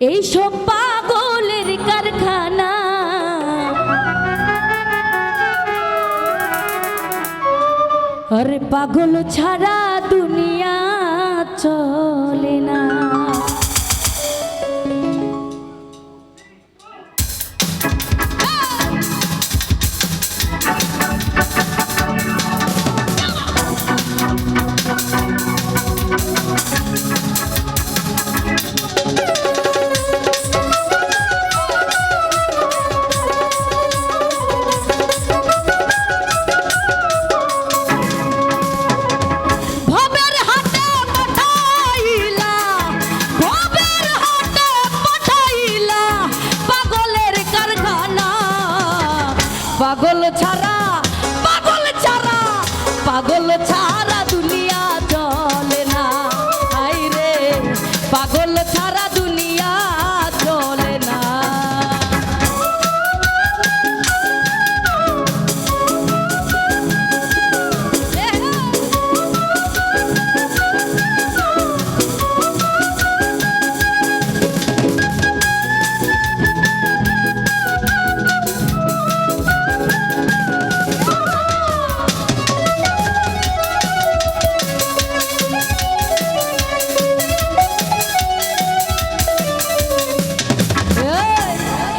এইসব পাগলের কারখানা। আরে পাগল ছাড়া দুনিয়া চলে না। পাগল ছাড়া পাগল ছাড়া পাগল ছাড়া।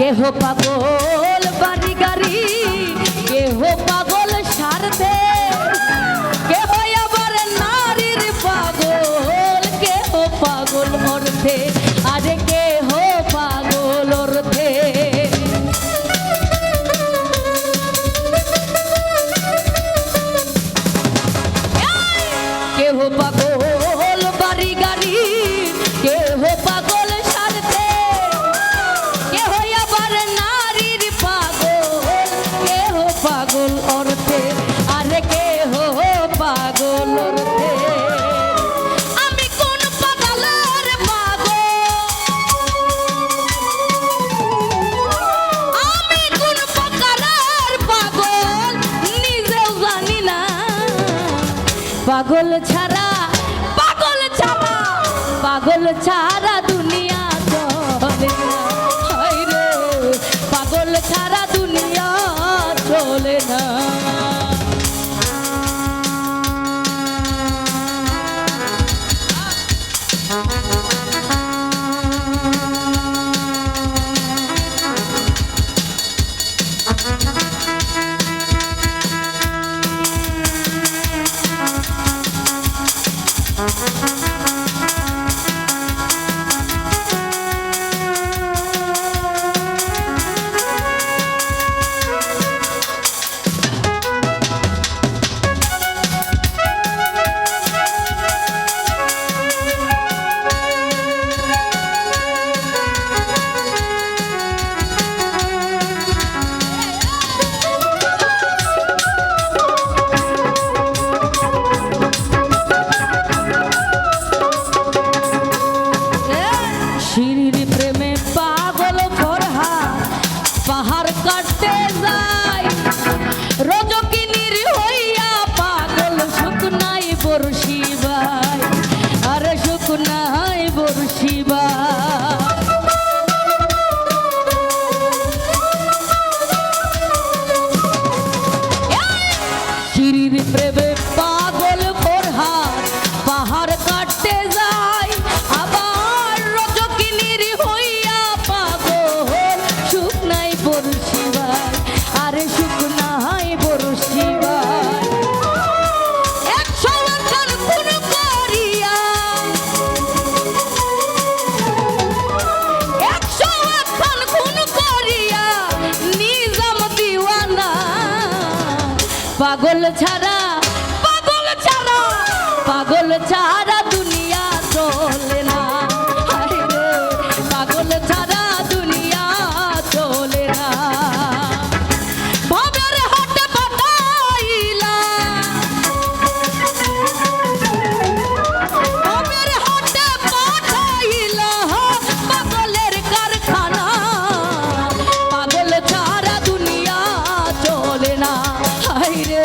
কেহ পাগল বাড়ি গাড়ি কেহ পাগল পাগল ছা প্রেমে পাগল ফরহা পাহাড় কাটতে যায় রজকিনীর হইয়া পাগল শুকনাই বর্ষিবাই আরে শুকনা পাগল ছাড়া পাগল ছাড়া পাগল ছাড়া দুনিয়া চলে। হাইরে